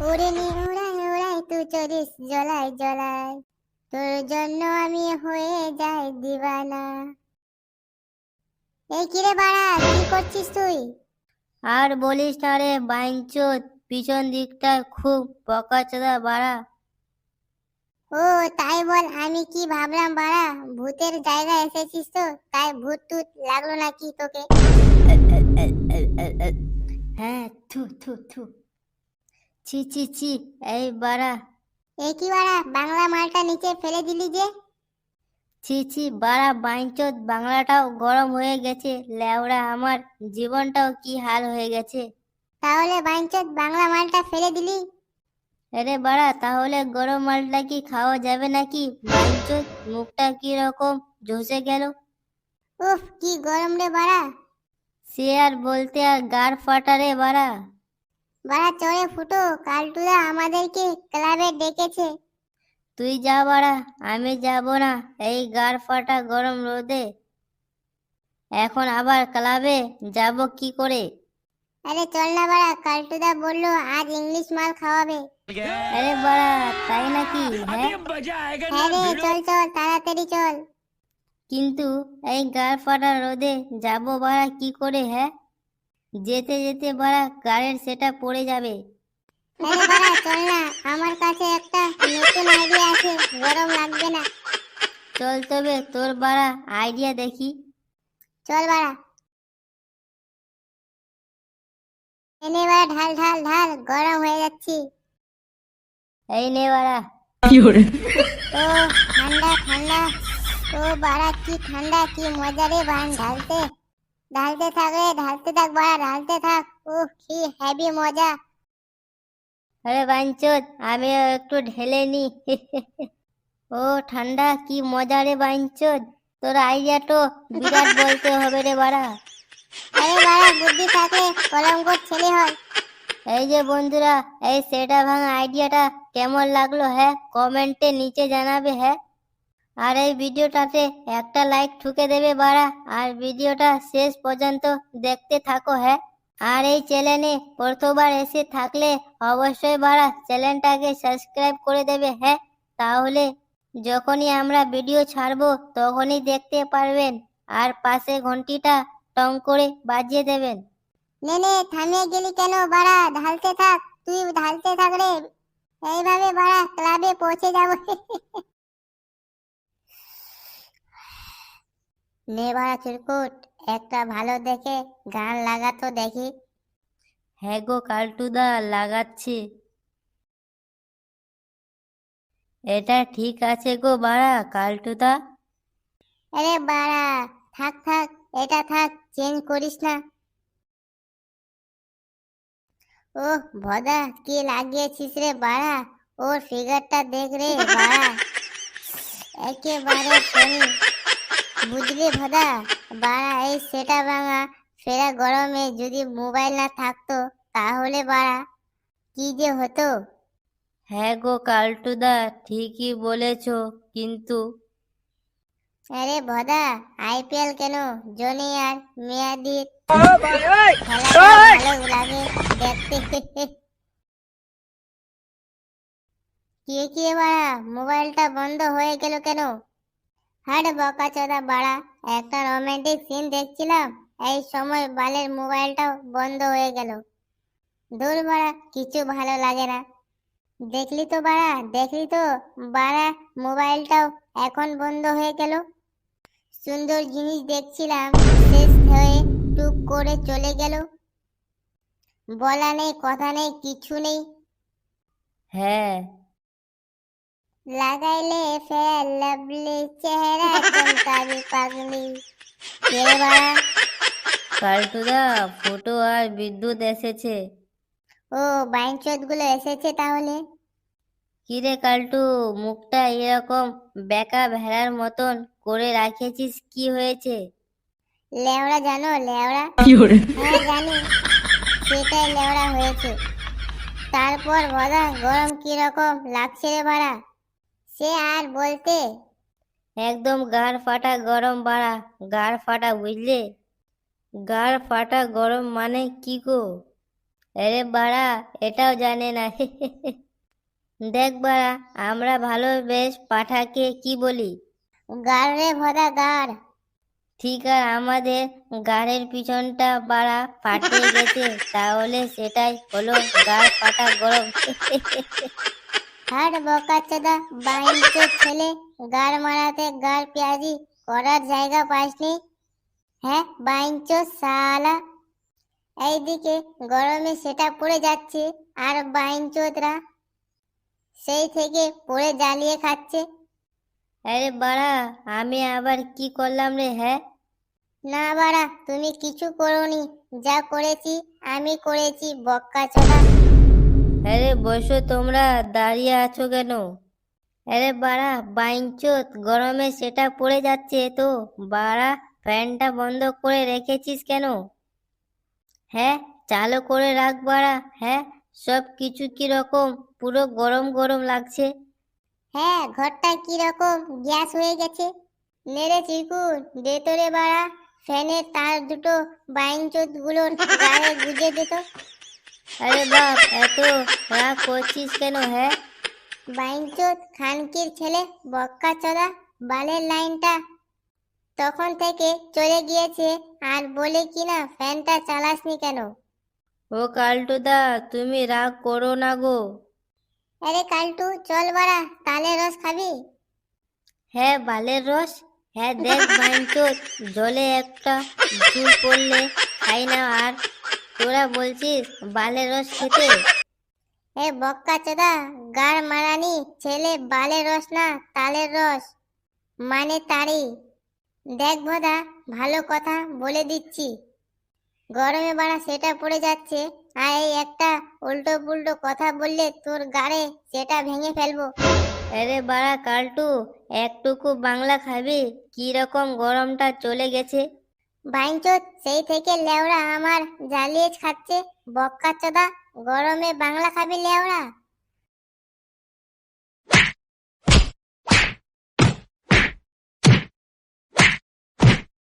উড়ে নি উড়াই তুই চড়িস জলাই জলাই তোর জন্য আমি হয়ে যাই দিবানা। এই কিরে বাড়া কি করছিস তুই? আর বলিস না রে বাইঞ্চোদ পিছন দিকটা খুব বকাচোদা বাড়া। ও তাই বল আমি কি ভাবলাম বাড়া ভূতের জায়গায় এসেছিস তো তাই ভূত টুত লাগল নাকি তোকে? হ্যাঁ থু থু থু। ছি ছি ছি এই বাড়া। এই কি বাড়া বাংলা মালটা নিচে ফেলে দিলি যে? ছি ছি বাড়া বাইঞ্চোদ বাংলাটাও গরম হয়ে গেছে ল্যাওড়া আমার জীবনটাও কি হাল হয়ে গেছে। তাহলে বাইঞ্চত বাংলা মালটা ফেলে দিলি? আরে বাড়া তাহলে গরম মালটা কি খাওয়া যাবে নাকি? বাইঞ্চোদ মুখটা কি রকম ঝসে গেল? উফ কি গরম রে বাড়া। সে আর বলতে আর গার ফাটা রে বাড়া। বাড়া চড়ে ফুটো কালটুদা আমাদেরকে ক্লাবে ডেকেছে। তুই যা বাড়া আমি যাব না এই গার ফাটা গরম রোদে। এখন আবার ক্লাবে যাব কি করে? আরে চল না বাড়া কালটুদা বলল আজ ইংলিশ মাল খাওয়াবে। আরে বাড়া তাই নাকি হ্যাঁ? হ্যাঁ রে চল চল তাড়াতাড়ি চল। কিন্তু এই গার ফাটা রোদে যাব বাড়া কি করে হ্যাঁ? যেতে যেতে বাড়া গাড়ির সেটা পড়ে যাবে। আরে বাড়া চল না আমার কাছে একটা নতুন আইডিয়া আছে গরম লাগবে না। চল তবে তোর বাড়া আইডিয়া দেখি। চল বাড়া। এনে বাড়া ঢাল ঢাল ঢাল গরম হয়ে যাচ্ছি। এই নে বাড়া। ও ঠান্ডা ঠান্ডা। ও বাড়া কি ঠান্ডা কি মজা রে বান ঢালতে। ঢালতে থাক রে ঢালতে থাক বাড়া ঢালতে থাক। উহ কি হেভি মজা। আরে বাইঞ্চোদ আমিও একটু ঢেলে নি। ও ঠান্ডা কি মজা রে বাইঞ্চোদ তোর আইডিয়া তো বিরাট বলতে হবে রে বাড়া। আরে বাড়া বুদ্ধি থাকলে কলঙ্কর ছেলে হয়। এই যে বন্ধুরা এই সেটা ভাঙা আইডিয়াটা কেমন লাগল হ্যাঁ? কমেন্টে নিচে জানাবে হ্যাঁ? আর এই ভিডিওটাতে একটা লাইক ঠুকে দেবে বাড়া। আর ভিডিওটা শেষ পর্যন্ত দেখতে থাকো হ্যাঁ। আর এই চ্যানেলে প্রথমবার এসে থাকলে অবশ্যই বাড়া চ্যানেলটাকে সাবস্ক্রাইব করে দেবে হ্যাঁ। তাহলে যখনই আমরা ভিডিও ছাড়বো, তখনই দেখতে পারবেন। আর পাশে ঘন্টিটা টং করে বাজিয়ে দেবেন। নে নে, থামিয়ে গেলি কেন বাড়া? ঢালতে থাক, তুই ঢালতে থাক রে এইভাবে বাড়া ক্লাবে পৌঁছে যাব। নে বাড়া চিরকুট একটা ভালো দেখে গান লাগাতো দেখি। হ্যাঁ গো কালটুদা লাগাচ্ছি। এটা ঠিক আছে গো বাড়া কালটুদা। আরে বাড়া থাক থাক এটা থাক চেঞ্জ করিস না। ও ভদা কি লাগিয়েছিস রে বাড়া? ওর ফিগারটা দেখ রে বাড়া। একেবারে বুঝলি ভদা? বাড়া এই সেটা ভাঙা ফেরা গরমে যদি মোবাইল না থাকতো তাহলে বাড়া কি যে হতো? হ্যাঁ গো কালটুদা ঠিকই বলেছ কিন্তু আরে ভদা আইপিএল কেন? জনি আর মেয়াদি ভালো লাগে দেখতে। কি কি বাড়া মোবাইলটা বন্ধ হয়ে গেল কেন? হাট বকা চোদা বাড়া, একটা রোমান্টিক সিন দেখছিলাম। এই সময় বালের মোবাইলটাও বন্ধ হয়ে গেল। দূর বাড়া, কিছু ভালো লাগে না। দেখলি তো বাড়া, দেখলি তো বাড়া, মোবাইলটাও এখন বন্ধ হয়ে গেল। সুন্দর জিনিস দেখছিলাম, শেষ হয়ে টুক করে চলে গেল। বলা নেই, কথা নেই, কিছু নেই। হ্যাঁ লাগাইলে ফের লাভলি চেহারা চমকাবি পাগলি। কে রে বাড়া কালটুদা ফুটো আর বিদ্যুৎ এসেছে। ও বাইনচোদগুলো এসেছে তাহলে? কিরে কালটু মুখটা এরকম বেকা ভেড়ার মতন করে রাখেছিস কি হয়েছে? লেওড়া জানো লেওড়া? হ্যাঁ জানি। সেটাই লেওড়া হয়েছে। তারপর বলা গরম কীরকম লাগছে রে বাড়া সে আর বলতে? একদম গাড় ফাটা গরম বাড়া গাড় ফাটা বুঝলে? গাড় ফাটা গরম মানে কি গো? আরে বাড়া এটাও জানে না। দেখ বাড়া আমরা ভালো বেশ পাঠাকে কি বলি? গাড় রে ভদা গাড় ঠিক আর আমাদের গাড়ের পিছনটা বাড়া ফাটিয়ে গেছে তাহলে সেটাই হলো গাড় ফাটা গরম। হাট বকা চোদা বাইনচো ছেলে গাড় মারাতে গাড় পেঁয়াজি করার জায়গা পাসনি। হ্যাঁ বাইনচো সালা এইদিকে গরমে সেটা পড়ে যাচ্ছে আর বাইনচোদরা সেই থেকে পড়ে জ্বালিয়ে খাচ্ছে। আরে বাড়া আমি আবার কি করলাম রে হ্যাঁ? না বাড়া তুমি কিছু করোনি। যা করেছি আমি করেছি বক্কা চোদা। বসো তোমরা দাঁড়িয়ে আছো কেন? আরে বাড়া বাইঞ্চোত গরমে সেটা পড়ে যাচ্ছে তো। বাড়া, ফ্যানটা বন্ধ করে রেখেছিস কেন? হ্যাঁ চালু করে রাখ বাড়া হ্যাঁ সব কিছু কীরকম পুরো গরম গরম লাগছে। হ্যাঁ ঘরটা কীরকম গ্যাস হয়ে গেছে। নেড়ে চিকুন দে তো রে বাড়া। ফ্যানের তার দুটো বাইনচোদগুলোর গায়ে গুজে দিত আরে বাপ এত রাগ করছিস কেন হ্যাঁ? বাইনচোদ খানকির ছেলে বক্কা চড়া বালের লাইনটা তখন থেকে চলে গিয়েছে আর বলে কিনা ফ্যানটা চালাসনি কেন? ও কালটুদা তুমি রাগ করো না গো। আরে কালটু চল বাড়া তালের রস খাবি? হ্যাঁ বালের রস? হ্যাঁ দেখ ভাইঞ্চোদ জলে একটা চুল পড়লে খাই না আর তোরা বলছিস বালের রস খেতে? এ বক্কা চোদা গাড় মারানি ছেলে বালের রস না তালের রস। মানে তারি। দেখ ভদা ভালো কথা বলে দিচ্ছি। গরমে বাড়া সেটা পড়ে যাচ্ছে আর এই একটা উল্টো পুল্টো কথা বললে তোর গাড়ে সেটা ভেঙে ফেলব। আরে বাড়া কালটু একটুকু বাংলা খাবি কি রকম গরমটা চলে গেছে? বাইনচোদ সেই থেকে লেওড়া আমার জ্বালিয়ে খাচ্ছে বক্কা চোদা গরমে বাংলা খাবি লেওড়া